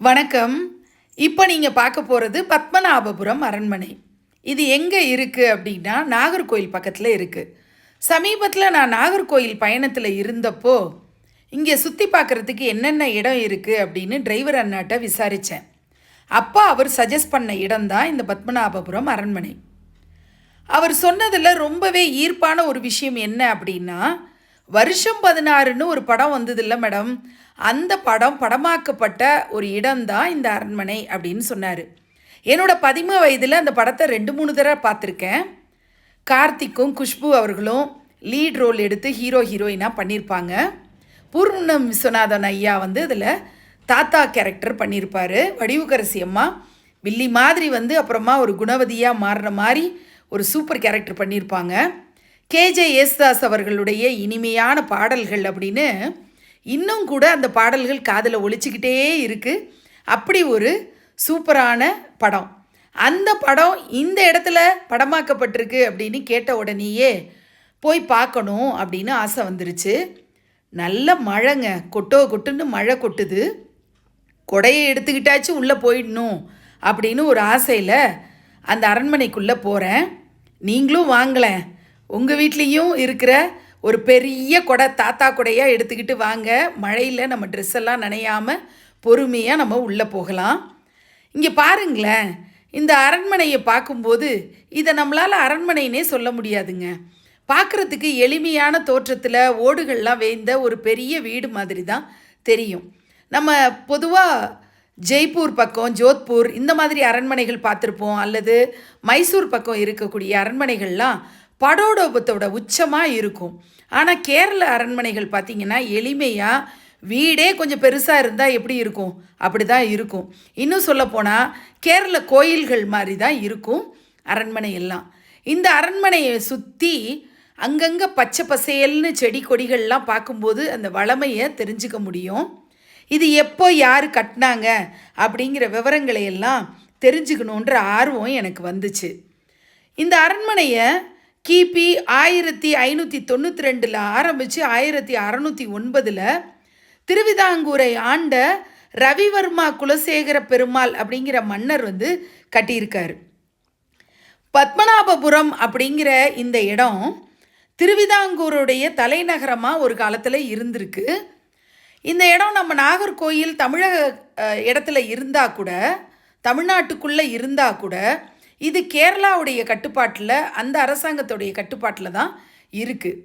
வணக்கம். இப்போ நீங்கள் பார்க்க போகிறது பத்மநாபபுரம் அரண்மனை. இது எங்கே இருக்குது அப்படின்னா நாகர்கோயில் பக்கத்தில் இருக்குது சமீபத்தில் நான் நாகர்கோயில் பயணத்தில் இருந்தப்போ இங்கே சுற்றி பார்க்குறதுக்கு என்னென்ன இடம் இருக்குது அப்படின்னு டிரைவர் அண்ணாட்ட விசாரித்தேன் அப்போ அவர் சஜஸ்ட் பண்ண இடம்தான் இந்த பத்மநாபபுரம் அரண்மனை. அவர் சொன்னதில் ரொம்பவே ஈர்ப்பான ஒரு விஷயம் என்ன அப்படின்னா வருஷம் பதினாறுன்னு ஒரு படம் வந்ததில்ல மேடம். அந்த படம் படமாக்கப்பட்ட ஒரு இடம்தான் இந்த அரண்மனை அப்படின்னு சொன்னார். என்னோட பதிம வயதில் அந்த படத்தை ரெண்டு மூணு தடவை பார்த்துருக்கேன். கார்த்திக்கும் குஷ்பு அவர்களும் லீட் ரோல் எடுத்து ஹீரோ ஹீரோயினாக பண்ணியிருப்பாங்க பூர்ணம் விஸ்வநாதன் ஐயா வந்து அதில் தாத்தா கேரக்டர் பண்ணியிருப்பார் வடிவுக்கரசி அம்மா வில்லி மாதிரி வந்து அப்புறமா ஒரு குணவதியாக மாறுற மாதிரி ஒரு சூப்பர் கேரக்டர் பண்ணியிருப்பாங்க கேஜே யேசுதாஸ் அவர்களுடைய இனிமையான பாடல்கள் அப்படின்னு இன்னும் கூட அந்த பாடல்கள் காதில் ஒழிச்சிக்கிட்டே இருக்குது அப்படி ஒரு சூப்பரான படம். அந்த படம் இந்த இடத்துல படமாக்கப்பட்டிருக்கு அப்படின்னு கேட்ட உடனேயே போய் பார்க்கணும் அப்படின்னு ஆசை வந்துருச்சு. நல்ல மழைங்க. கொட்டோ கொட்டுன்னு மழை கொட்டுது. கொடையை எடுத்துக்கிட்டாச்சும் உள்ளே போயிடணும் அப்படின்னு ஒரு ஆசையில் அந்த அரண்மனைக்குள்ளே போகிறேன் நீங்களும் வாங்கலேன் உங்கள் வீட்லேயும் இருக்கிற ஒரு பெரிய கொடை தாத்தா கொடையாக எடுத்துக்கிட்டு வாங்க. மழையில் நம்ம ட்ரெஸ் எல்லாம் நனையாமல் பொறுமையாக நம்ம உள்ளே போகலாம். இங்கே பாருங்களேன் இந்த அரண்மனையை பார்க்கும்போது இதை நம்மளால் அரண்மனைனே சொல்ல முடியாதுங்க. பார்க்குறதுக்கு எளிமையான தோற்றத்தில் ஓடுகள்லாம் வேய்ந்த ஒரு பெரிய வீடு மாதிரி தான் தெரியும். நம்ம பொதுவாக ஜெய்ப்பூர் பக்கம் ஜோத்பூர் இந்த மாதிரி அரண்மனைகள் பார்த்துருப்போம். அல்லது மைசூர் பக்கம் இருக்கக்கூடிய அரண்மனைகள்லாம் படோடோபத்தோட உச்சமாக இருக்கும். ஆனால் கேரள அரண்மனைகள் பார்த்திங்கன்னா எளிமையாக வீடே கொஞ்சம் பெருசாக இருந்தால் எப்படி இருக்கும்? அப்படி தான் இருக்கும். இன்னும் சொல்லப்போனால் கேரள கோயில்கள் மாதிரி தான் இருக்கும் அரண்மனை எல்லாம். இந்த அரண்மனையை சுற்றி அங்கங்கே பச்சை பசேல்னு செடி கொடிகள்லாம் பார்க்கும்போது அந்த வளமையை தெரிஞ்சுக்க முடியும். இது எப்போ யார் கட்டினாங்க அப்படிங்கிற விவரங்களை எல்லாம் தெரிஞ்சுக்கணுன்ற ஆர்வம் எனக்கு வந்துச்சு. இந்த அரண்மனையை கிபி ஆயிரத்தி ஐநூற்றி தொண்ணூற்றி ரெண்டில் ஆரம்பித்து ஆயிரத்தி அறநூற்றி ஒன்பதில் திருவிதாங்கூரை ஆண்ட ரவிவர்மா குலசேகர பெருமாள் அப்படிங்கிற மன்னர் வந்து கட்டியிருக்காரு. பத்மநாபபுரம் அப்படிங்கிற இந்த இடம் திருவிதாங்கூருடைய தலைநகரமாக ஒரு காலத்தில் இருந்திருக்கு. இந்த இடம் நம்ம நாகர்கோயில் தமிழக இடத்துல இருந்தால் கூட தமிழ்நாட்டுக்குள்ளே இருந்தால் கூட இது கேரளாவுடைய கட்டுப்பாட்டில் அந்த அரசாங்கத்துடைய கட்டுப்பாட்டில் தான் இருக்குது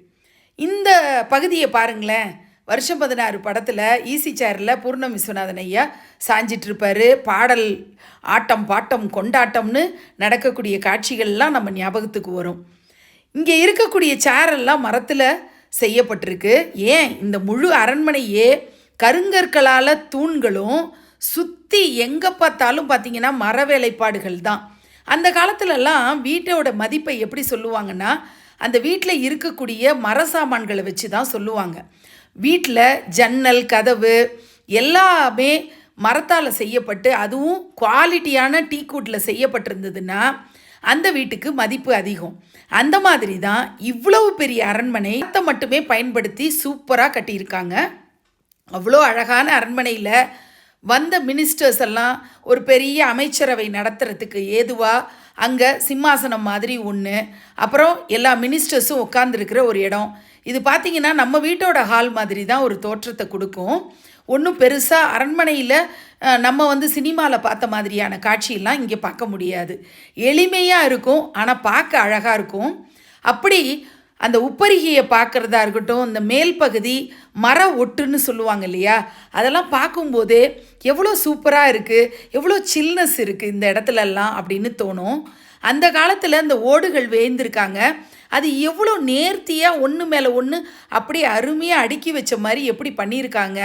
இந்த பகுதியை பாருங்களேன். வருஷம் பதினாறு படத்தில் ஈசி சேரில் பூர்ணம் விஸ்வநாதன் ஐயா சாஞ்சிட்ருப்பார் பாடல் ஆட்டம் பாட்டம் கொண்டாட்டம்னு நடக்கக்கூடிய காட்சிகள்லாம் நம்ம ஞாபகத்துக்கு வரும். இங்கே இருக்கக்கூடிய சேரெல்லாம் மரத்தில் செய்யப்பட்டிருக்கு. ஏன்? இந்த முழு அரண்மனையே கருங்கற்களால் தூண்களும் சுற்றி எங்கே பார்த்தாலும் பார்த்தீங்கன்னா மர வேலைப்பாடுகள் தான். அந்த காலத்துலலாம் வீட்டோட மதிப்பை எப்படி சொல்லுவாங்கன்னா அந்த வீட்டில் இருக்கக்கூடிய மர சாமான்களை வச்சு தான் சொல்லுவாங்க. வீட்டில் ஜன்னல் கதவு எல்லாமே மரத்தால் செய்யப்பட்டு அதுவும் குவாலிட்டியான டீக்கூட்டில் செய்யப்பட்டிருந்ததுன்னா அந்த வீட்டுக்கு மதிப்பு அதிகம். அந்த மாதிரி தான் இவ்வளவு பெரிய அரண்மனை மரத்தை மட்டுமே பயன்படுத்தி சூப்பராக கட்டியிருக்காங்க. அவ்வளோ அழகான அரண்மனையில் வந்த மினிஸ்டர்ஸ் எல்லாம் ஒரு பெரிய அமைச்சரவை நடத்துறதுக்கு ஏதுவாக அங்கே சிம்மாசனம் மாதிரி ஒன்று அப்புறம் எல்லா மினிஸ்டர்ஸும் உட்காந்துருக்கிற ஒரு இடம். இது பார்த்திங்கன்னா நம்ம வீட்டோட ஹால் மாதிரி தான் ஒரு தோற்றத்தை கொடுக்கும். ஒன்றும் பெருசாக அரண்மனையில் நம்ம வந்து சினிமாவில் பார்த்த மாதிரியான காட்சியெல்லாம் இங்கே பார்க்க முடியாது. எளிமையாக இருக்கும் ஆனால் பார்க்க அழகாக இருக்கும். அப்படி அந்த உப்பரிகையை பார்க்குறதா இருக்கட்டும் இந்த மேல் பகுதி மர ஒட்டுன்னு சொல்லுவாங்க இல்லையா? அதெல்லாம் பார்க்கும்போதே எவ்வளோ சூப்பராக இருக்குது எவ்வளோ சில்னஸ் இருக்குது இந்த இடத்துலலாம் அப்படின்னு தோணும். அந்த காலத்தில் இந்த ஓடுகள் வேந்திருக்காங்க. அது எவ்வளோ நேர்த்தியாக ஒன்று மேலே ஒன்று அப்படியே அருமையாக அடுக்கி வச்ச மாதிரி எப்படி பண்ணியிருக்காங்க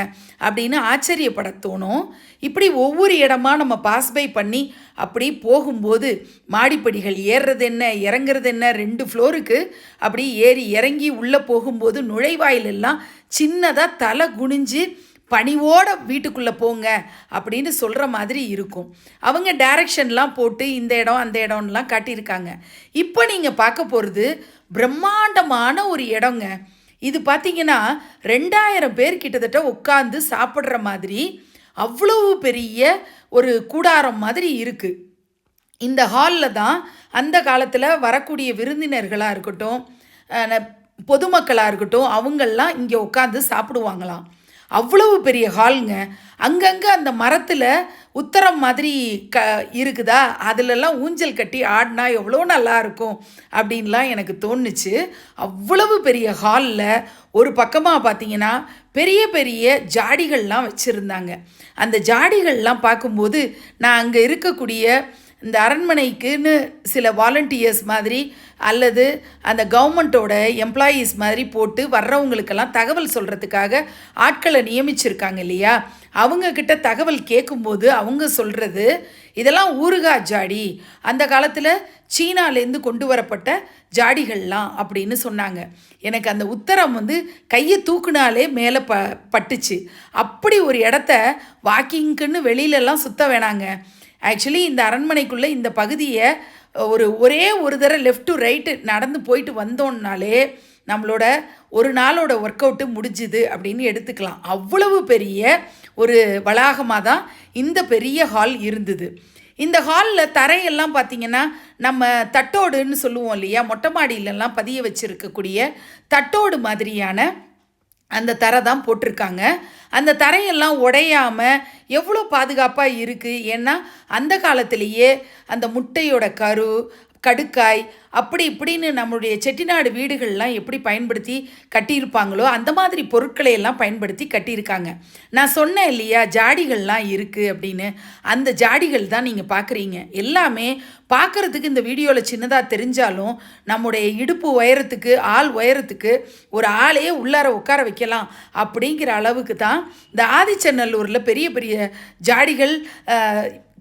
அப்படின்னு ஆச்சரியப்பட தோணும். இப்படி ஒவ்வொரு இடமா நம்ம பாஸ் பை பண்ணி அப்படி போகும்போது மாடிப்படிகள் ஏறுறது என்ன இறங்குறது என்ன ரெண்டு ஃப்ளோருக்கு அப்படி ஏறி இறங்கி உள்ளே போகும்போது நுழைவாயிலெல்லாம் சின்னதாக தலை குனிஞ்சு பணிவோட வீட்டுக்குள்ளே போங்க அப்படின்னு சொல்கிற மாதிரி இருக்கும். அவங்க டைரக்ஷன்லாம் போட்டு இந்த இடம் அந்த இடம்லாம் காட்டியிருக்காங்க. இப்போ நீங்கள் பார்க்க போகிறது பிரம்மாண்டமான ஒரு இடங்க. இது பார்த்தீங்கன்னா ரெண்டாயிரம் பேர் கிட்டத்தட்ட உட்காந்து சாப்பிட்ற மாதிரி அவ்வளவு பெரிய ஒரு கூடாரம் மாதிரி இருக்குது இந்த ஹாலில் தான் அந்த காலத்தில் வரக்கூடிய விருந்தினர்களாக இருக்கட்டும் பொதுமக்களாக இருக்கட்டும் அவங்கெல்லாம் இங்கே உட்காந்து சாப்பிடுவாங்களாம். அவ்வளவு பெரிய ஹாலுங்க. அங்கங்கே அந்த மரத்தில் உத்தரம் மாதிரி க இருக்குதா? அதிலெல்லாம் ஊஞ்சல் கட்டி ஆடினா எவ்வளோ நல்லா இருக்கும் அப்படின்லாம் எனக்கு தோணுச்சு. அவ்வளவு பெரிய ஹாலில் ஒரு பக்கமாக பார்த்தீங்கன்னா பெரிய பெரிய ஜாடிகள்லாம் வச்சுருந்தாங்க. அந்த ஜாடிகள்லாம் பார்க்கும்போது நான் அங்கே இருக்கக்கூடிய இந்த அரண்மனைக்குன்னு சில வாலண்டியர்ஸ் மாதிரி அல்லது அந்த கவர்மெண்ட்டோட எம்ப்ளாயீஸ் மாதிரி போட்டு வர்றவங்களுக்கெல்லாம் தகவல் சொல்கிறதுக்காக ஆட்களை நியமிச்சிருக்காங்க இல்லையா? அவங்கக்கிட்ட தகவல் கேட்கும்போது அவங்க சொல்கிறது இதெல்லாம் ஊறுகா ஜாடி. அந்த காலத்தில் சீனாலேருந்து கொண்டு வரப்பட்ட ஜாடிகள்லாம் அப்படின்னு சொன்னாங்க. எனக்கு அந்த உத்தரம் வந்து கையை தூக்குனாலே மேலே ப பட்டுச்சு. அப்படி ஒரு இடத்த வாக்கிங்க்குன்னு வெளியிலலாம் சுத்த வேணாங்க. ஆக்சுவலி இந்த அரண்மனைக்குள்ளே இந்த பகுதியை ஒரு ஒரே ஒரு தடவை லெஃப்ட் டு ரைட்டு நடந்து போயிட்டு வந்தோம்னாலே நம்மளோட ஒரு நாளோட ஒர்க் அவுட்டு முடிஞ்சுது அப்படின்னு எடுத்துக்கலாம். அவ்வளவு பெரிய ஒரு வளாகமாக தான் இந்த பெரிய ஹால் இருந்தது. இந்த ஹாலில் தரையெல்லாம் பார்த்தீங்கன்னா நம்ம தட்டோடுன்னு சொல்லுவோம் இல்லையா? மொட்டை மாடியிலலாம் பதிய வச்சுருக்கக்கூடிய தட்டோடு மாதிரியான அந்த தரை தான் போட்டிருக்காங்க. அந்த தரையெல்லாம் உடையாமல் எவ்வளோ பாதுகாப்பாக இருக்குது ஏன்னா அந்த காலத்திலேயே அந்த முட்டையோட கரு கடுக்காய் அப்படி இப்படின்னு நம்மளுடைய செட்டிநாடு வீடுகள்லாம் எப்படி பயன்படுத்தி கட்டியிருப்பாங்களோ அந்த மாதிரி பொருட்களை எல்லாம் பயன்படுத்தி கட்டியிருக்காங்க. நான் சொன்னேன் இல்லையா ஜாடிகள்லாம் இருக்குது அப்படின்னு. அந்த ஜாடிகள் தான் நீங்கள் பார்க்குறீங்க எல்லாமே பார்க்குறதுக்கு இந்த வீடியோவில் சின்னதாக தெரிஞ்சாலும் நம்முடைய இடுப்பு உயரத்துக்கு ஆள் உயரத்துக்கு ஒரு ஆளையே உள்ளார உட்கார வைக்கலாம் அப்படிங்கிற அளவுக்கு தான் இந்த ஆதிச்சநல்லூரில் பெரிய பெரிய ஜாடிகள்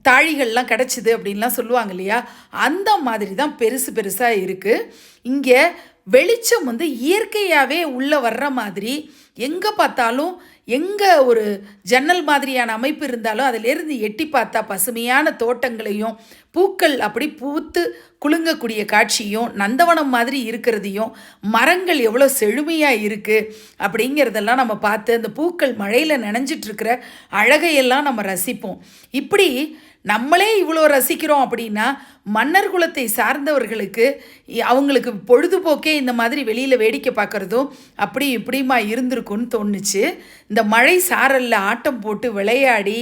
தாழிகள்லாம் கிடச்சிது அப்படின்லாம் சொல்லுவாங்க இல்லையா? அந்த மாதிரி தான் பெருசு பெருசாக இருக்குது இங்கே வெளிச்சம் வந்து இயற்கையாகவே உள்ளே வர்ற மாதிரி எங்கே பார்த்தாலும் எங்கே ஒரு ஜன்னல் மாதிரியான அமைப்பு இருந்தாலும் அதிலேருந்து எட்டி பார்த்தா பசுமையான தோட்டங்களையும் பூக்கள் அப்படி பூத்து குலுங்கக்கூடிய காட்சியும் நந்தவனம் மாதிரி இருக்கிறதையும் மரங்கள் எவ்வளோ செழுமையாக இருக்குது அப்படிங்கிறதெல்லாம் நம்ம பார்த்து அந்த பூக்கள் மழையில் நனைஞ்சிட்டு இருக்கிற அழகையெல்லாம் நம்ம ரசிப்போம். இப்படி நம்மளே இவ்வளோ ரசிக்கிறோம் அப்படின்னா மன்னர் குலத்தை சார்ந்தவர்களுக்கு அவங்களுக்கு பொழுதுபோக்கே இந்த மாதிரி வெளியில் வேடிக்கை பார்க்குறதும் அப்படி இப்படியுமா இருந்திருக்கும்னு தோணுச்சு. இந்த மழை சாரலில் ஆட்டம் போட்டு விளையாடி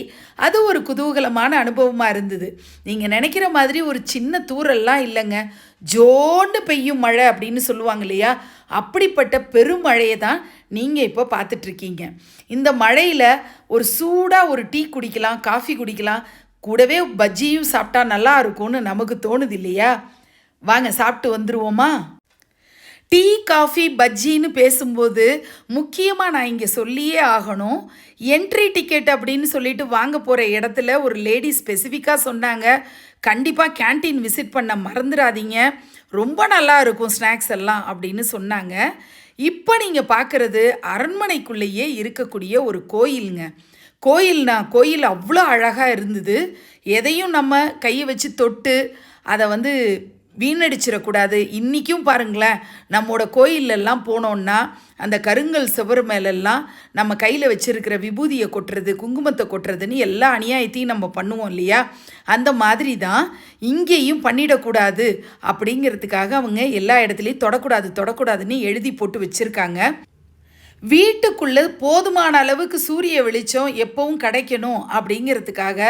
அது ஒரு குதூகலமான அனுபவமாக இருந்தது. நீங்கள் நினைக்கிற மாதிரி ஒரு சின்ன தூரெல்லாம் இல்லைங்க. ஜோண்டு பெய்யும் மழை அப்படின்னு சொல்லுவாங்க இல்லையா? அப்படிப்பட்ட பெருமழையை தான் நீங்கள் இப்போ பார்த்துட்ருக்கீங்க இந்த மழையில் ஒரு சூடாக ஒரு டீ குடிக்கலாம் காஃபி குடிக்கலாம் கூடவே பஜ்ஜியும் சாப்பிட்டா நல்லா இருக்கும்னு நமக்கு தோணுது இல்லையா வாங்க சாப்பிட்டு வந்துருவோமா? டீ காஃபி பஜ்ஜின்னு பேசும்போது முக்கியமாக நான் இங்கே சொல்லியே ஆகணும். என்ட்ரி டிக்கெட் அப்படின்னு சொல்லிட்டு வாங்க போகிற இடத்துல ஒரு லேடி ஸ்பெசிஃபிக்காக சொன்னாங்க. கண்டிப்பாக கேண்டீன் விசிட் பண்ண மறந்துடாதீங்க. ரொம்ப நல்லா இருக்கும் ஸ்நாக்ஸ் எல்லாம் அப்படின்னு சொன்னாங்க. இப்போ நீங்கள் பார்க்குறது அரண்மனைக்குள்ளேயே இருக்கக்கூடிய ஒரு கோயிலுங்க. கோயில்னா கோயில் அவ்வளோ அழகாக இருந்தது. எதையும் நம்ம கையை வச்சு தொட்டு அதை வந்து வீணடிச்சிடக்கூடாது. இன்றைக்கும் பாருங்களேன் நம்மோட கோயிலெல்லாம் போனோன்னா அந்த கருங்கல் சுவர் மேலெல்லாம் நம்ம கையில் வச்சுருக்கிற விபூதியை கொட்டுறது குங்குமத்தை கொட்டுறதுன்னு எல்லா அநியாயத்தையும் நம்ம பண்ணுவோம் இல்லையா? அந்த மாதிரி தான் இங்கேயும் பண்ணிடக்கூடாது அப்படிங்கிறதுக்காக அவங்க எல்லா இடத்துலையும் தொடக்கூடாது தொடக்கூடாதுன்னு எழுதி போட்டு வச்சுருக்காங்க. வீட்டுக்குள்ளே போதுமான அளவுக்கு சூரிய வெளிச்சம் எப்பவும் கிடைக்கணும் அப்படிங்கிறதுக்காக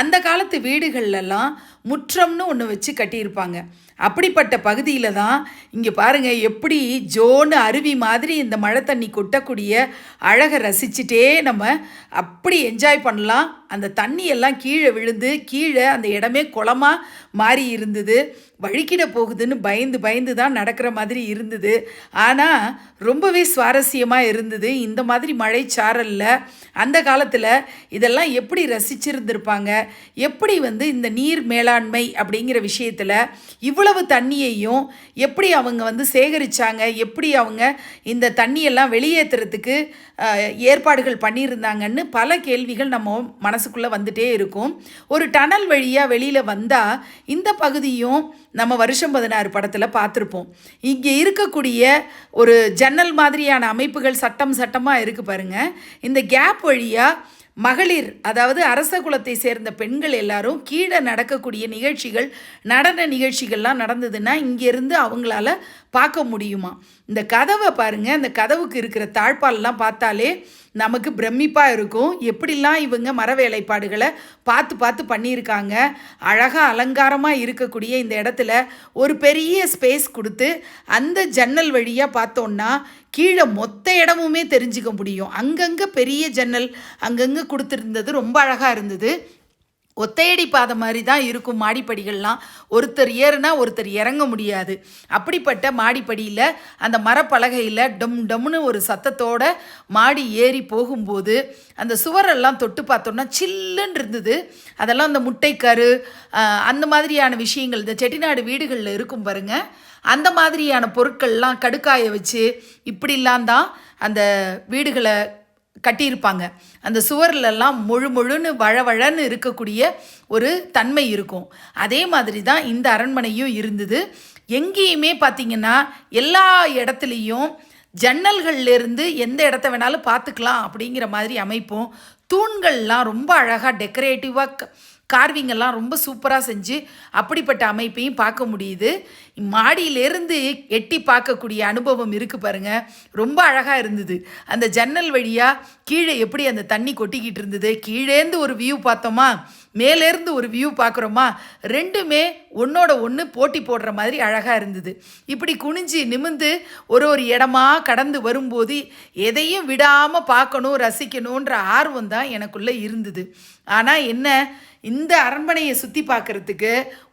அந்த காலத்து வீடுகள்லாம் முற்றம்னு ஒன்று வச்சு கட்டியிருப்பாங்க. அப்படிப்பட்ட பகுதியில் தான் இங்கே பாருங்கள் எப்படி ஜோன்னு அருவி மாதிரி இந்த மழை தண்ணி கொட்டக்கூடிய அழகை ரசிச்சுட்டே நம்ம அப்படி என்ஜாய் பண்ணலாம். அந்த தண்ணி எல்லாம் கீழே விழுந்து கீழே அந்த இடமே குளமாக மாறி இருந்தது. வழுக்கிட போகுதுன்னு பயந்து பயந்து தான் நடக்கிற மாதிரி இருந்தது. ஆனால் ரொம்பவே சுவாரஸ்யமாக இருந்தது. இந்த மாதிரி மழை சாரலில் அந்த காலத்தில் இதெல்லாம் எப்படி ரசிச்சிருந்திருப்பாங்க? எப்படி வந்து இந்த நீர் மேலாண்மை அப்படிங்கிற விஷயத்தில் இவ்வளவு தண்ணியையும் எப்படி அவங்க வந்து சேகரித்தாங்க எப்படி அவங்க இந்த தண்ணியெல்லாம் வெளியேற்றுறதுக்கு ஏற்பாடுகள் பண்ணியிருந்தாங்கன்னு பல கேள்விகள் நம்ம மனசுக்குள்ளே வந்துட்டே இருக்கும். ஒரு டனல் வழியாக வெளியில் வந்தால் இந்த பகுதியும் நம்ம வருஷம் பதினாறு படத்தில் பார்த்துருப்போம். இங்கே இருக்கக்கூடிய ஒரு ஜன்னல் மாதிரியான அமைப்புகள் சட்டம் சட்டமாக இருக்குது பாருங்கள் இந்த கேப் வழியாக மகளிர் அதாவது அரச குலத்தை சேர்ந்த பெண்கள் எல்லாரும் கீழே நடக்கக்கூடிய நிகழ்ச்சிகள் நடன நிகழ்ச்சிகள்லாம் நடந்ததுன்னா இங்கேருந்து அவங்களால பார்க்க முடியுமா? இந்த கதவை பாருங்கள் அந்த கதவுக்கு இருக்கிற தாழ்பால்லாம் பார்த்தாலே நமக்கு பிரமிப்பாக இருக்கும். எப்படிலாம் இவங்க மர வேலைப்பாடுகளை பார்த்து பார்த்து பண்ணியிருக்காங்க. அழகாக அலங்காரமாக இருக்கக்கூடிய இந்த இடத்துல ஒரு பெரிய ஸ்பேஸ் கொடுத்து அந்த ஜன்னல் வழியாக பார்த்தோன்னா கீழே மொத்த இடமுமே தெரிஞ்சுக்க முடியும். அங்கங்கே பெரிய ஜன்னல் அங்கங்கே கொடுத்துருந்தது ரொம்ப அழகாக இருந்தது. ஒத்தையடி பாதை மாதிரி தான் இருக்கும் மாடிப்படிகள்லாம். ஒருத்தர் ஏறுனா ஒருத்தர் இறங்க முடியாது. அப்படிப்பட்ட மாடிப்படியில் அந்த மரப்பலகையில் டம் டம்னு ஒரு சத்தத்தோட மாடி ஏறி போகும்போது அந்த சுவரெல்லாம் தொட்டு பார்த்தோன்னா சில்லுன்னு இருந்தது. அதெல்லாம் அந்த முட்டைக்கரு அந்த மாதிரியான விஷயங்கள் இந்த செட்டிநாடு வீடுகளில் இருக்கும் பாருங்க. அந்த மாதிரியான பொருட்கள்லாம் கடுக்காய வச்சு இப்படிலாம் தான் அந்த வீடுகளை கட்டியிருப்பாங்க. அந்த சுவர்லெல்லாம் முழு முழுன்னு வழவழன்னு இருக்கக்கூடிய ஒரு தன்மை இருக்கும். அதே மாதிரி தான் இந்த அரண்மனையும் இருந்தது. எங்கேயுமே பார்த்தீங்கன்னா எல்லா இடத்துலையும் ஜன்னல்கள்லேருந்து எந்த இடத்த வேணாலும் பார்த்துக்கலாம் அப்படிங்கிற மாதிரி அமைப்பும் தூண்கள்லாம் ரொம்ப அழகாக டெக்கரேட்டிவாக கார்விங்கெல்லாம் ரொம்ப சூப்பராக செஞ்சு அப்படிப்பட்ட அமைப்பையும் பார்க்க முடியுது. மாடியிலேருந்து எட்டி பார்க்கக்கூடிய அனுபவம் இருக்குது பாருங்க. ரொம்ப அழகாக இருந்தது. அந்த ஜன்னல் வழியாக கீழே எப்படி அந்த தண்ணி கொட்டிக்கிட்டு இருந்தது? கீழேந்து ஒரு வியூ பார்த்தோமா? மேலேருந்து ஒரு வியூ பார்க்குறோமா? ரெண்டுமே ஒன்றோட ஒன்று போட்டி போடுற மாதிரி அழகாக இருந்தது. இப்படி குனிஞ்சு நிமிந்து ஒரு ஒரு இடமா கடந்து வரும்போது எதையும் விடாமல் பார்க்கணும் ரசிக்கணுன்ற ஆர்வம் தான் எனக்குள்ளே இருந்தது. ஆனால் என்ன இந்த அரண்மனையை சுற்றி பார்க்குறதுக்கு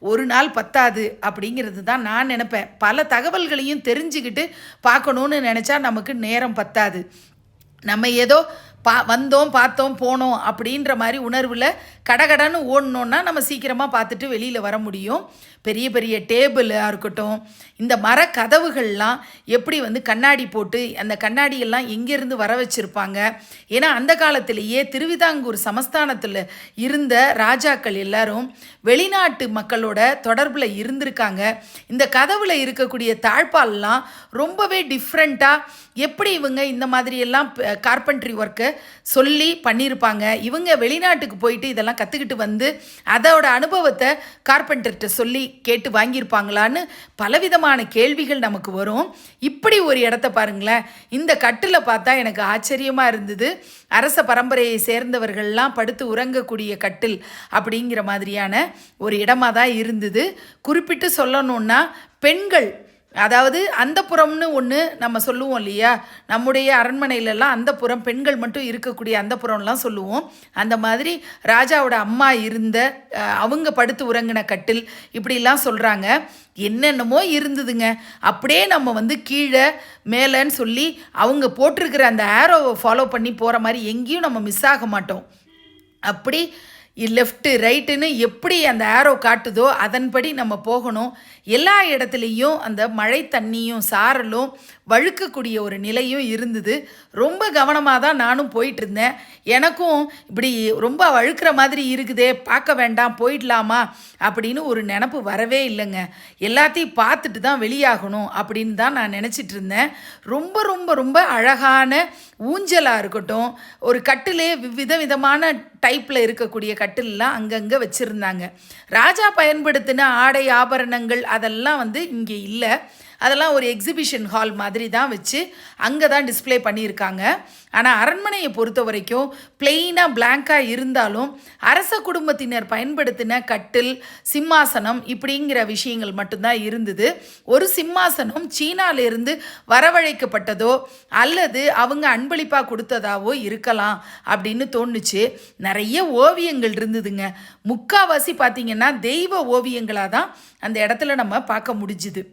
ஒரு நாள் பத்தாது அப்படிங்கிறது தான் நான் நினப்பேன். பல தகவல்களையும் தெரிஞ்சுக்கிட்டு பார்க்கணுன்னு நினச்சா நமக்கு நேரம் பத்தாது. நம்ம ஏதோ பா வந்தோம் பார்த்தோம் போனோம் அப்படின்ற மாதிரி உணர்வில் கடகடன்னு ஓடணுன்னா நம்ம சீக்கிரமாக பார்த்துட்டு வெளியில் வர முடியும். பெரிய பெரிய டேபிளாக இருக்கட்டும் இந்த மர கதவுகள்லாம் எப்படி வந்து கண்ணாடி போட்டு அந்த கண்ணாடியெல்லாம் எங்கேருந்து வர வச்சுருப்பாங்க? ஏன்னா அந்த காலத்திலேயே திருவிதாங்கூர் சமஸ்தானத்தில் இருந்த ராஜாக்கள் எல்லாரும் வெளிநாட்டு மக்களோட தொடர்பில் இருந்திருக்காங்க. இந்த கதவில் இருக்கக்கூடிய தாழ்பால்லாம் ரொம்பவே டிஃப்ரெண்ட்டாக எப்படி இவங்க இந்த மாதிரியெல்லாம் கார்பென்ட்ரி ஒர்க்கை சொல்லி பண்ணியிருப்பாங்க இவங்க வெளிநாட்டுக்கு போயிட்டு இதெல்லாம் கற்றுக்கிட்டு வந்து அதோட அனுபவத்தை கார்பெண்டர்கிட்ட சொல்லி கேட்டு வாங்கியிருப்பாங்களான்னு பலவிதமான கேள்விகள் நமக்கு வரும். இப்படி ஒரு இடத்த பாருங்களேன். இந்த கட்டில் பார்த்தா எனக்கு ஆச்சரியமாக இருந்தது. அரச பரம்பரையை சேர்ந்தவர்கள்லாம் படுத்து உறங்கக்கூடிய கட்டில் அப்படிங்கிற மாதிரியான ஒரு இடமா தான் இருந்தது. குறிப்பிட்டு சொல்லணுன்னா பெண்கள் அதாவது அந்த புறம்னு ஒன்று நம்ம சொல்லுவோம் இல்லையா? நம்முடைய அரண்மனையிலலாம் அந்த புறம் பெண்கள் மட்டும் இருக்கக்கூடிய அந்த புறம்லாம் சொல்லுவோம். அந்த மாதிரி ராஜாவோட அம்மா இருந்த அவங்க படுத்து உறங்கின கட்டில் இப்படிலாம் சொல்கிறாங்க என்னென்னமோ இருந்ததுங்க. அப்படியே நம்ம வந்து கீழே மேலேன்னு சொல்லி அவங்க போட்டிருக்கிற அந்த ஆரோவை ஃபாலோ பண்ணி போகிற மாதிரி எங்கேயும் நம்ம மிஸ் ஆக மாட்டோம். அப்படி லெஃப்ட்டு ரைட்டுன்னு எப்படி அந்த ஆரோ காட்டுதோ அதன்படி நம்ம போகணும். எல்லா இடத்துலையும் அந்த மழை தண்ணியும் சாரலும் வழுக்கக்கூடிய ஒரு நிலையும் இருந்தது. ரொம்ப கவனமாக தான் நானும் போயிட்டு இருந்தேன் எனக்கும் இப்படி ரொம்ப வழுக்கிற மாதிரி இருக்குதே பார்க்க வேண்டாம் போயிடலாமா அப்படின்னு ஒரு நினப்பு வரவே இல்லைங்க. எல்லாத்தையும் பார்த்துட்டு தான் வெளியாகணும் அப்படின்னு தான் நான் நினச்சிட்டு இருந்தேன் ரொம்ப ரொம்ப ரொம்ப அழகான ஊஞ்சலாக இருக்கட்டும் ஒரு கட்டிலே விதவிதமான டைப்பில் இருக்கக்கூடிய கட்டிலெலாம் அங்கங்கே வச்சுருந்தாங்க. ராஜா பயன்படுத்தின ஆடை ஆபரணங்கள் அதெல்லாம் வந்து இங்கே இல்லை. அதெல்லாம் ஒரு எக்ஸிபிஷன் ஹால் மாதிரி தான் வச்சு அங்கே தான் டிஸ்ப்ளே பண்ணியிருக்காங்க. ஆனால் அரண்மனையை பொறுத்த வரைக்கும் பிளெயினாக பிளாங்காக இருந்தாலும் அரச குடும்பத்தினர் பயன்படுத்தின கட்டில் சிம்மாசனம் இப்படிங்கிற விஷயங்கள் மட்டும்தான் இருந்தது. ஒரு சிம்மாசனம் சீனாவிலிருந்து வரவழைக்கப்பட்டதோ அல்லது அவங்க அன்பளிப்பாக கொடுத்ததாவோ இருக்கலாம் அப்படின்னு தோணுச்சு. நிறைய ஓவியங்கள் இருந்ததுங்க. முக்காவாசி பார்த்தீங்கன்னா தெய்வ ஓவியங்களாக தான் அந்த இடத்துல நம்ம பார்க்க முடிஞ்சுது.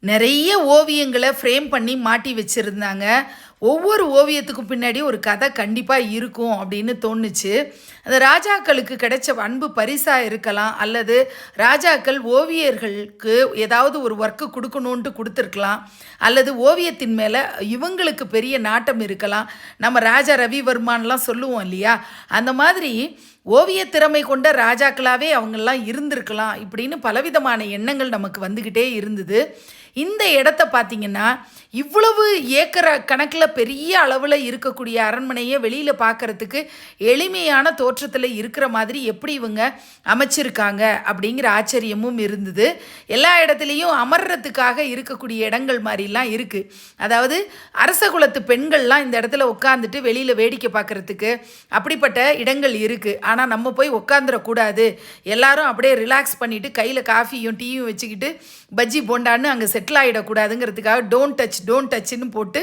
நிறைய ஓவியங்களை ஃப்ரேம் பண்ணி மாட்டி வச்சுருந்தாங்க. ஒவ்வொரு ஓவியத்துக்கும் பின்னாடி ஒரு கதை கண்டிப்பாக இருக்கும் அப்படின்னு தோணுச்சு. அந்த ராஜாக்களுக்கு கிடைச்ச அன்பு பரிசாக இருக்கலாம் அல்லது ராஜாக்கள் ஓவியர்களுக்கு ஏதாவது ஒரு ஒர்க்கு கொடுக்கணுன்ட்டு கொடுத்துருக்கலாம் அல்லது ஓவியத்தின் மேலே இவங்களுக்கு பெரிய நாட்டம் இருக்கலாம். நம்ம ராஜா ரவிவர்மான்லாம் சொல்லுவோம் இல்லையா? அந்த மாதிரி ஓவிய திறமை கொண்ட ராஜாக்களாகவே அவங்கெல்லாம் இருந்திருக்கலாம். இப்படின்னு பலவிதமான எண்ணங்கள் நமக்கு வந்துக்கிட்டே இருந்தது. இந்த இடத்த பார்த்தீங்கன்னா இவ்வளவு ஏக்கர கணக்கில் பெரிய அளவில் இருக்கக்கூடிய அரண்மனையை வெளியில் பார்க்கறதுக்கு எளிமையான தோற்றத்தில் இருக்கிற மாதிரி எப்படி இவங்க அமைச்சிருக்காங்க அப்படிங்கிற ஆச்சரியமும் இருந்தது. எல்லா இடத்துலையும் அமர்றதுக்காக இருக்கக்கூடிய இடங்கள் மாதிரிலாம் இருக்குது அதாவது அரச குலத்து பெண்கள்லாம் இந்த இடத்துல உட்காந்துட்டு வெளியில் வேடிக்கை பார்க்குறதுக்கு அப்படிப்பட்ட இடங்கள் இருக்குது ஆனால் நம்ம போய் உட்காந்துடக்கூடாது எல்லாரும் அப்படியே ரிலாக்ஸ் பண்ணிவிட்டு கையில் காஃபியும் டீயும் வச்சுக்கிட்டு பஜ்ஜி போண்டான்னு அங்கே செட் செட்டில் ஆகிடக்கூடாதுங்கிறதுக்காக டோன்ட் டச் டோன்ட் டச்சுன்னு போட்டு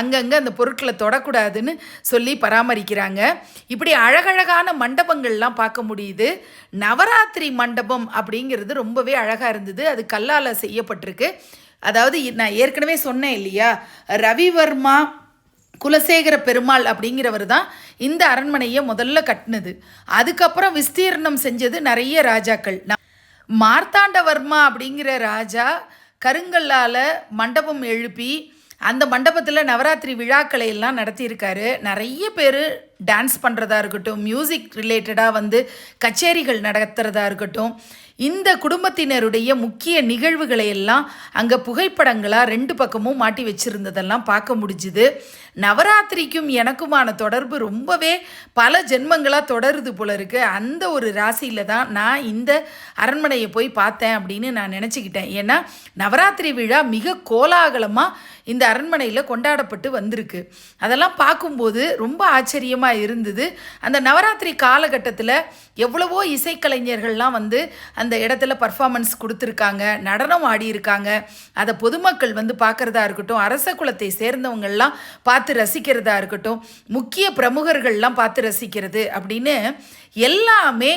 அங்கங்கே அந்த பொருட்களை தொடக்கூடாதுன்னு சொல்லி பராமரிக்கிறாங்க. இப்படி அழகழகான மண்டபங்கள்லாம் பார்க்க முடியுது. நவராத்திரி மண்டபம் அப்படிங்கிறது ரொம்பவே அழகாக இருந்தது. அது கல்லால் செய்யப்பட்டிருக்கு. அதாவது நான் ஏற்கனவே சொன்னேன் இல்லையா? ரவிவர்மா குலசேகர பெருமாள் அப்படிங்கிறவர் தான் இந்த அரண்மனையை முதல்ல கட்டினது. அதுக்கப்புறம் விஸ்தீர்ணம் செஞ்சது நிறைய ராஜாக்கள். மார்த்தாண்டவர்மா அப்படிங்கிற ராஜா கருங்கல்லால் மண்டபம் எழுப்பி அந்த மண்டபத்தில் நவராத்திரி விழாக்களை எல்லாம் நடத்தியிருக்காரு. நிறைய பேர் டான்ஸ் பண்ணுறதா இருக்கட்டும் மியூசிக் ரிலேட்டடாக வந்து கச்சேரிகள் நடத்துகிறதா இருக்கட்டும் இந்த குடும்பத்தினருடைய முக்கிய நிகழ்வுகளை எல்லாம் அங்கே புகைப்படங்களாக ரெண்டு பக்கமும் மாட்டி வச்சுருந்ததெல்லாம் பார்க்க முடிஞ்சுது. நவராத்திரிக்கும் எனக்குமான தொடர்பு ரொம்பவே பல ஜென்மங்களாக தொடருது போல இருக்கு. அந்த ஒரு ராசியில் தான் நான் இந்த அரண்மனையை போய் பார்த்தேன் அப்படின்னு நான் நினச்சிக்கிட்டேன். ஏன்னா நவராத்திரி விழா மிக கோலாகலமாக இந்த அரண்மனையில் கொண்டாடப்பட்டு வந்திருக்கு. அதெல்லாம் பார்க்கும்போது ரொம்ப ஆச்சரியமாக இருந்தது. அந்த நவராத்திரி காலகட்டத்தில் எவ்வளவோ இசைக்கலைஞர்கள்லாம் வந்து அந்த இடத்துல பர்ஃபார்மன்ஸ் கொடுத்துருக்காங்க நடனம் ஆடியிருக்காங்க. அதை பொதுமக்கள் வந்து பார்க்குறதா இருக்கட்டும் அரச குலத்தை சேர்ந்தவங்கள்லாம் பார்த்து ரசிக்கிறதா இருக்கட்டும் முக்கிய பிரமுகர்கள்லாம் பார்த்து ரசிக்கிறது அப்படின்னு எல்லாமே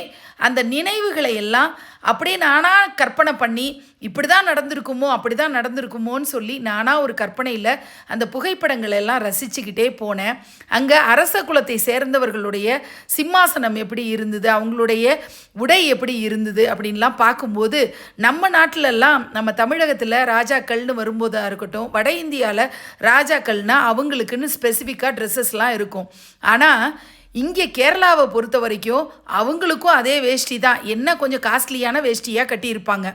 அந்த நினைவுகளை எல்லாம் அப்படியே நானாக கற்பனை பண்ணி இப்படி தான் நடந்திருக்குமோ அப்படி தான் நடந்திருக்குமோன்னு சொல்லி நானாக ஒரு கற்பனையில் அந்த புகைப்படங்கள் எல்லாம் ரசிச்சுக்கிட்டே போனேன். அங்கே அரச குலத்தை சேர்ந்தவர்களுடைய சிம்மாசனம் எப்படி இருந்தது அவங்களுடைய உடை எப்படி இருந்தது அப்படின்லாம் பார்க்கும்போது நம்ம நாட்டிலெல்லாம் நம்ம தமிழகத்தில் ராஜாக்கள்னு வரும்போதாக இருக்கட்டும் வட இந்தியாவில் ராஜாக்கள்னால் அவங்களுக்குன்னு ஸ்பெசிஃபிக்காக ட்ரெஸ்ஸஸ்லாம் இருக்கும். ஆனால் இங்கே கேரளாவை பொறுத்த வரைக்கும் அவங்களுக்கும் அதே வேஷ்டி தான். என்ன கொஞ்சம் காஸ்ட்லியான வேஷ்டியாக கட்டியிருப்பாங்க.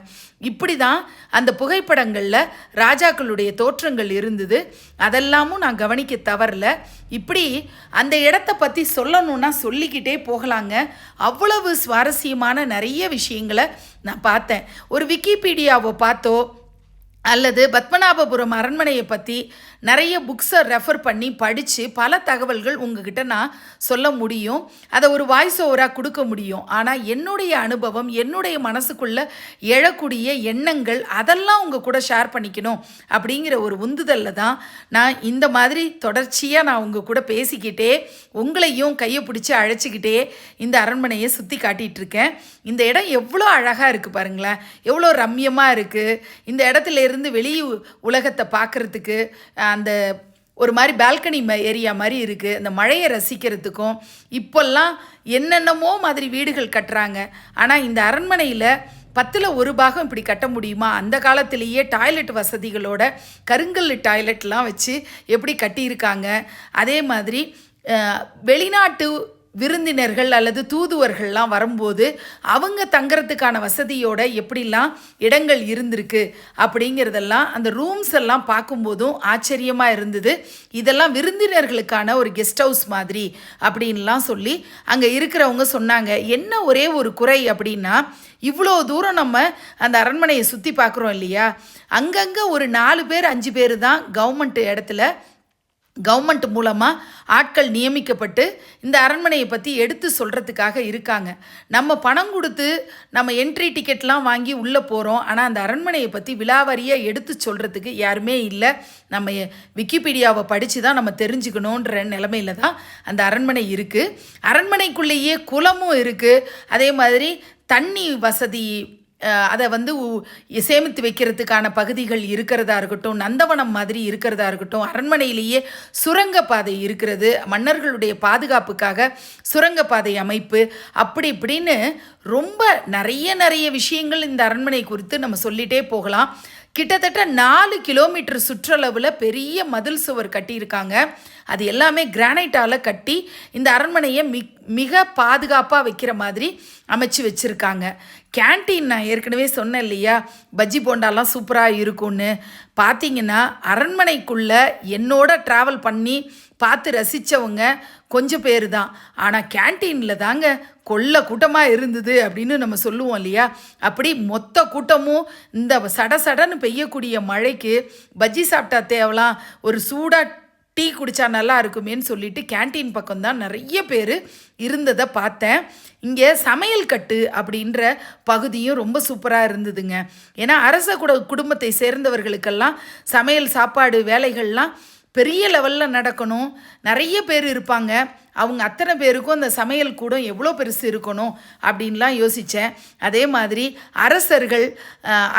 இப்படி தான் அந்த புகைப்படங்களில் ராஜாக்களுடைய தோற்றங்கள் இருந்தது. அதெல்லாமும் நான் கவனிக்க தவறல. இப்படி அந்த இடத்த பற்றி சொல்லணும்னா சொல்லிக்கிட்டே போகலாங்க. அவ்வளவு சுவாரஸ்யமான நிறைய விஷயங்களை நான் பார்த்தேன். ஒரு விக்கிபீடியாவை பார்த்தோ அல்லது பத்மநாபபுரம் அரண்மனையை பற்றி நிறைய புக்ஸை ரெஃபர் பண்ணி படித்து பல தகவல்கள் உங்ககிட்ட நான் சொல்ல முடியும். அதை ஒரு வாய்ஸ் ஓவராக கொடுக்க முடியும். ஆனால் என்னுடைய அனுபவம் என்னுடைய மனசுக்குள்ளே எழக்கூடிய எண்ணங்கள் அதெல்லாம் உங்கள் கூட ஷேர் பண்ணிக்கணும் அப்படிங்கிற ஒரு உந்துதலில் தான் நான் இந்த மாதிரி தொடர்ச்சியாக நான் உங்கள் கூட பேசிக்கிட்டே உங்களையும் கையை பிடிச்சி அழைச்சிக்கிட்டே இந்த அரண்மனையை சுற்றி காட்டிகிட்டு இருக்கேன். இந்த இடம் எவ்வளோ அழகாக இருக்குது பாருங்களேன். எவ்வளோ ரம்யமாக இருக்குது இந்த இடத்துல இருந்து வெளி உலகத்தை பார்க்குறதுக்கு அந்த ஒரு மாதிரி பால்கனி ம ஏரியா மாதிரி இருக்குது அந்த மழையை ரசிக்கிறதுக்கும் இப்போல்லாம் என்னென்னமோ மாதிரி வீடுகள் கட்டுறாங்க. ஆனால் இந்த அரண்மனையில் பத்தில் ஒரு பாகம் இப்படி கட்ட முடியுமா? அந்த காலத்திலேயே டாய்லெட் வசதிகளோட கருங்கல் டாய்லெட்லாம் வச்சு எப்படி கட்டியிருக்காங்க? அதே மாதிரி வெளிநாட்டு விருந்தினர்கள் அல்லது தூதுவர்கள்லாம் வரும்போது அவங்க தங்கறதுக்கான வசதியோட எப்படிலாம் இடங்கள் இருந்திருக்கு அப்படிங்கிறதெல்லாம் அந்த ரூம்ஸ் எல்லாம் பார்க்கும்போதும் ஆச்சரியமாக இருந்தது. இதெல்லாம் விருந்தினர்களுக்கான ஒரு கெஸ்ட் ஹவுஸ் மாதிரி அப்படின்லாம் சொல்லி அங்கே இருக்கிறவங்க சொன்னாங்க. என்ன ஒரே ஒரு குறை அப்படின்னா இவ்வளோ தூரம் நம்ம அந்த அரண்மனையை சுற்றி பார்க்குறோம் இல்லையா? அங்கங்கே ஒரு நாலு பேர் அஞ்சு பேர் தான் கவர்மெண்ட் இடத்துல கவர்மெண்ட் மூலமாக ஆட்கள் நியமிக்கப்பட்டு இந்த அரண்மனையை பற்றி எடுத்து சொல்கிறதுக்காக இருக்காங்க. நம்ம பணம் கொடுத்து நம்ம என்ட்ரி டிக்கெட்லாம் வாங்கி உள்ளே போகிறோம் ஆனால் அந்த அரண்மனையை பற்றி விலாவாரியாக எடுத்து சொல்கிறதுக்கு யாருமே இல்லை. நம்ம விக்கிபீடியாவை படித்து தான் நம்ம தெரிஞ்சுக்கணுன்ற நிலமையில தான் அந்த அரண்மனை இருக்குது அரண்மனைக்குள்ளேயே குளமும் இருக்குது அதே மாதிரி தண்ணி வசதி அதை வந்து சேமித்து வைக்கிறதுக்கான பகுதிகள் இருக்கிறதா இருக்கட்டும் நந்தவனம் மாதிரி இருக்கிறதா இருக்கட்டும் அரண்மனையிலேயே சுரங்கப்பாதை இருக்கிறது மன்னர்களுடைய பாதுகாப்புக்காக சுரங்கப்பாதை அமைப்பு அப்படி இப்படின்னு ரொம்ப நிறைய நிறைய விஷயங்கள் இந்த அரண்மனை குறித்து நம்ம சொல்லிட்டே போகலாம். கிட்டத்தட்ட நாலு கிலோமீட்டர் சுற்றளவில் பெரிய மதில் சுவர் கட்டியிருக்காங்க. அது எல்லாமே கிரானைட்டால் கட்டி இந்த அரண்மனையை மிக் மிக பாதுகாப்பாக வைக்கிற மாதிரி அமைச்சு வச்சுருக்காங்க. கேன்டீன் நான் ஏற்கனவே சொன்னேன் இல்லையா? பஜ்ஜி போண்டாலாம் சூப்பராக இருக்கும்னு. பார்த்தீங்கன்னா அரண்மனைக்குள்ளே என்னோட ட்ராவல் பண்ணி பார்த்து ரசித்தவங்க கொஞ்சம் பேர் தான். ஆனால் கேன்டீனில் தாங்க கொள்ள கூட்டமாக இருந்தது அப்படின்னு நம்ம சொல்லுவோம் இல்லையா? அப்படி மொத்த கூட்டமும் இந்த சட சடன்னு பெய்யக்கூடிய மழைக்கு பஜ்ஜி சாப்பிட்டா தேவலாம் ஒரு சூடாக டீ குடித்தா நல்லா இருக்குமேன்னு சொல்லிட்டு கேன்டீன் பக்கம் தான் நிறைய பேர் இருந்ததை பார்த்தேன். இங்கே சமையல் கட்டு அப்படின்ற பகுதியும் ரொம்ப சூப்பராக இருந்ததுங்க. ஏன்னா அரச குட குடும்பத்தை சேர்ந்தவர்களுக்கெல்லாம் சமையல் சாப்பாடு வேலைகள்லாம் பெரிய லெவலில் நடக்கணும். நிறைய பேர் இருப்பாங்க. அவங்க அத்தனை பேருக்கும் அந்த சமையல் கூடம் எவ்வளோ பெருசு இருக்கணும் அப்படின்லாம் யோசித்தேன் அதே மாதிரி அரசர்கள்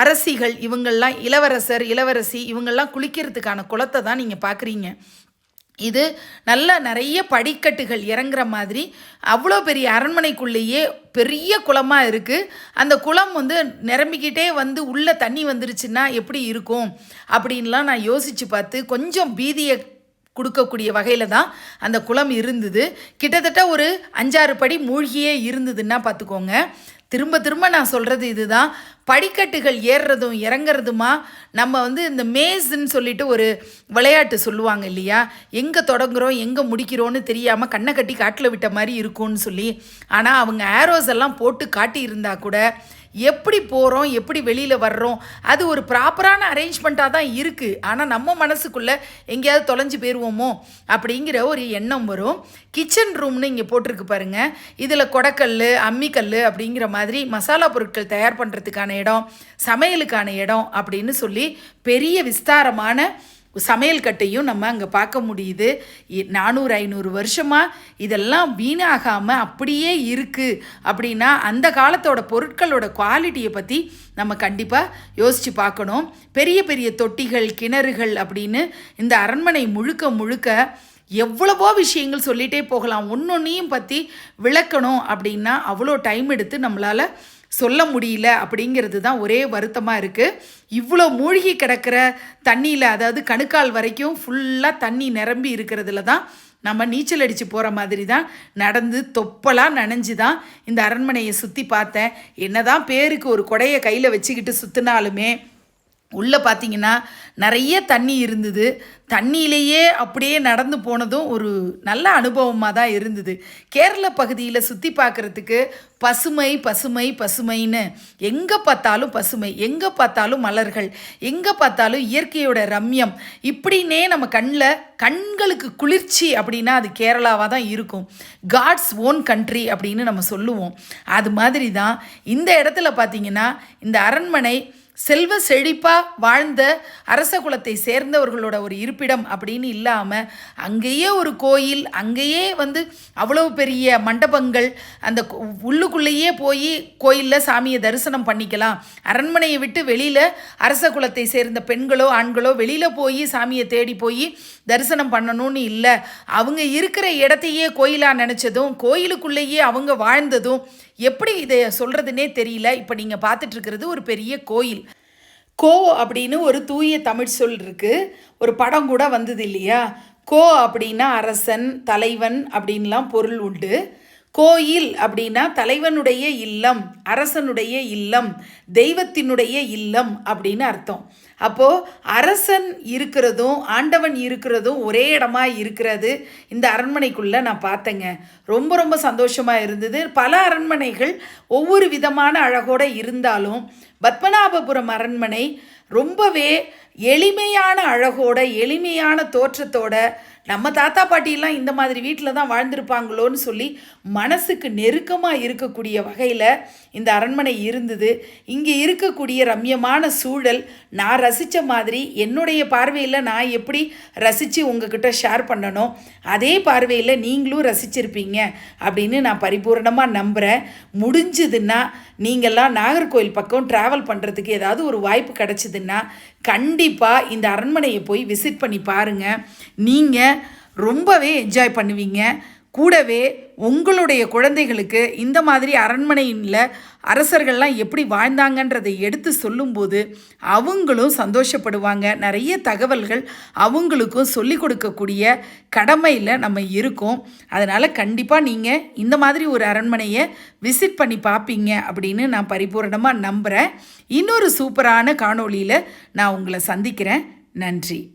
அரசிகள் இவங்கள்லாம் இளவரசர் இளவரசி இவங்கள்லாம் குளிக்கிறதுக்கான குளத்தை தான் நீங்கள் பார்க்குறீங்க இது நல்ல நிறைய படிக்கட்டுகள் இறங்குற மாதிரி அவ்வளோ பெரிய அரண்மனைக்குள்ளேயே பெரிய குளமாக இருக்குது அந்த குளம் வந்து நிரம்பிக்கிட்டே வந்து உள்ளே தண்ணி வந்துருச்சுன்னா எப்படி இருக்கும்? அப்படின்லாம் நான் யோசித்து பார்த்து கொஞ்சம் பீதியை கொடுக்கக்கூடிய வகையில் தான் அந்த குளம் இருந்தது. கிட்டத்தட்ட ஒரு அஞ்சாறு படி மூழ்கியே இருந்ததுன்னா பார்த்துக்கோங்க. திரும்ப திரும்ப நான் சொல்கிறது இதுதான். படிக்கட்டுகள் ஏறுறதும் இறங்குறதுமா? நம்ம வந்து இந்த மேஸ்ன்னு சொல்லிட்டு ஒரு விளையாட்டு சொல்லுவாங்க இல்லையா? எங்கே தொடங்குறோம் எங்கே முடிக்கிறோன்னு தெரியாமல் கண்ணை கட்டி காட்டில் விட்ட மாதிரி இருக்கும்னு சொல்லி. ஆனால் அவங்க ஆரோஸ் எல்லாம் போட்டு காட்டியிருந்தா கூட எப்படி போகிறோம் எப்படி வெளியில் வர்றோம் அது ஒரு ப்ராப்பரான அரேஞ்ச்மெண்ட்டாக தான் இருக்குது ஆனால் நம்ம மனசுக்குள்ளே எங்கேயாவது தொலைஞ்சு போயிடுவோமோ அப்படிங்கிற ஒரு எண்ணம் வரும். கிச்சன் ரூம்னு இங்கே போட்டிருக்கு பாருங்கள் இதில் கொடக்கல் அம்மிக்கல் அப்படிங்கிற மாதிரி மசாலா பொருட்கள் தயார் பண்ணுறதுக்கான இடம் சமையலுக்கான இடம் அப்படின்னு சொல்லி பெரிய விஸ்தாரமான சமையல் கட்டையும் நம்ம அங்கே பார்க்க முடியுது. நானூறு ஐநூறு வருஷமாக இதெல்லாம் வீணாகாமல் அப்படியே இருக்குது அப்படின்னா அந்த காலத்தோட பொருட்களோட குவாலிட்டியை பற்றி நம்ம கண்டிப்பாக யோசித்து பார்க்கணும். பெரிய பெரிய தொட்டிகள் கிணறுகள் அப்படின்னு இந்த அரண்மனை முழுக்க முழுக்க எவ்வளவோ விஷயங்கள் சொல்லிகிட்டே போகலாம். ஒன்றொன்னையும் பற்றி விளக்கணும் அப்படின்னா அவ்வளோ டைம் எடுத்து நம்மளால் சொல்ல முடியல அப்படிங்கிறது தான் ஒரே வருத்தமாக இருக்குது இவ்வளோ மூழ்கி கிடக்கிற தண்ணியில் அதாவது கணுக்கால் வரைக்கும் ஃபுல்லாக தண்ணி நிரம்பி இருக்கிறதுல தான் நம்ம நீச்சல் அடித்து போகிற மாதிரி தான் நடந்து தொப்பலாக நனைஞ்சு தான் இந்த அரண்மனையை சுற்றி பார்த்தேன். என்ன தான் பேருக்கு ஒரு கொடையை கையில் வச்சுக்கிட்டு சுற்றினாலுமே உள்ளே பார்த்தீங்கன்னா நிறைய தண்ணி இருந்தது. தண்ணியிலேயே அப்படியே நடந்து போனதும் ஒரு நல்ல அனுபவமாக தான் இருந்தது. கேரள பகுதியில் சுற்றி பார்க்குறதுக்கு பசுமை பசுமை பசுமைன்னு எங்கே பார்த்தாலும் பசுமை எங்கே பார்த்தாலும் மலர்கள் எங்கே பார்த்தாலும் இயற்கையோட ரம்யம். இப்படின்னே நம்ம கண்ணில் கண்களுக்கு குளிர்ச்சி அப்படின்னா அது கேரளாவாக தான் இருக்கும். காட்ஸ் ஓன் கண்ட்ரி அப்படின்னு நம்ம சொல்லுவோம். அது மாதிரி தான் இந்த இடத்துல பார்த்தீங்கன்னா இந்த அரண்மனை செல்வ செழிப்பாக வாழ்ந்த அரச குலத்தை சேர்ந்தவர்களோட ஒரு இருப்பிடம் அப்படின்னு இல்லாமல் அங்கேயே ஒரு கோயில் அங்கேயே வந்து அவ்வளோ பெரிய மண்டபங்கள் அந்த உள்ளுக்குள்ளேயே போய் கோயிலில் சாமியை தரிசனம் பண்ணிக்கலாம். அரண்மனையை விட்டு வெளியில் அரச குலத்தை சேர்ந்த பெண்களோ ஆண்களோ வெளியில் போய் சாமியை தேடி போய் தரிசனம் பண்ணணும்னு இல்லை. அவங்க இருக்கிற இடத்தையே கோயிலாக நினச்சதும் கோயிலுக்குள்ளேயே அவங்க வாழ்ந்ததும் எப்படி இதை சொல்கிறதுனே தெரியல. இப்போ நீங்கள் பார்த்துட்ருக்கிறது ஒரு பெரிய கோயில். கோ அப்படின்னு ஒரு தூய தமிழ் சொல் இருக்குது ஒரு படம் கூட வந்தது இல்லையா? கோ அப்படின்னா அரசன் தலைவன் அப்படின்லாம் பொருள் உண்டு. கோயில் அப்படின்னா தலைவனுடைய இல்லம் அரசனுடைய இல்லம் தெய்வத்தினுடைய இல்லம் அப்படின்னு அர்த்தம். அப்போது அரசன் இருக்கிறதும் ஆண்டவன் இருக்கிறதும் ஒரே இடமா இருக்கிறது. இந்த அரண்மனைக்குள்ளே நான் பார்த்தேங்க. ரொம்ப ரொம்ப சந்தோஷமாக இருந்தது. பல அரண்மனைகள் ஒவ்வொரு விதமான அழகோடு இருந்தாலும் பத்மநாபபுரம் அரண்மனை ரொம்பவே எளிமையான அழகோட எளிமையான தோற்றத்தோட நம்ம தாத்தா பாட்டியெல்லாம் இந்த மாதிரி வீட்டில் தான் வாழ்ந்திருப்பாங்களோன்னு சொல்லி மனசுக்கு நெருக்கமாக இருக்கக்கூடிய வகையில் இந்த அரண்மனை இருந்தது. இங்கே இருக்கக்கூடிய ரம்யமான சூழல் நான் ரசித்த மாதிரி என்னுடைய பார்வையில் நான் எப்படி ரசித்து உங்ககிட்ட ஷேர் பண்ணணும் அதே பார்வையில் நீங்களும் ரசிச்சிருப்பீங்க அப்படின்னு நான் பரிபூர்ணமாக நம்புகிறேன் முடிஞ்சதுன்னா நீங்கள்லாம் நாகர்கோவில் பக்கம் ட்ராவல் பண்ணுறதுக்கு ஏதாவது ஒரு வாய்ப்பு கிடச்சிதுன்னா கண்டிப்பாக இந்த அரண்மனையை போய் விசிட் பண்ணி பாருங்கள் நீங்கள் ரொம்பவே என்ஜாய் பண்ணுவீங்க. கூடவே உங்களுடைய குழந்தைகளுக்கு இந்த மாதிரி அரண்மனையில் அரசர்கள்லாம் எப்படி வாழ்ந்தாங்கன்றதை எடுத்து சொல்லும்போது அவங்களும் சந்தோஷப்படுவாங்க. நிறைய தகவல்கள் அவங்களுக்கும் சொல்லிக் கொடுக்கக்கூடிய கடமையில் நம்ம இருக்கோம். அதனால் கண்டிப்பாக நீங்கள் இந்த மாதிரி ஒரு அரண்மனையை விசிட் பண்ணி பார்ப்பீங்க அப்படின்னு நான் பரிபூரணமாக நம்புகிறேன் இன்னொரு சூப்பரான காணொளியில் நான் உங்களை சந்திக்கிறேன். நன்றி.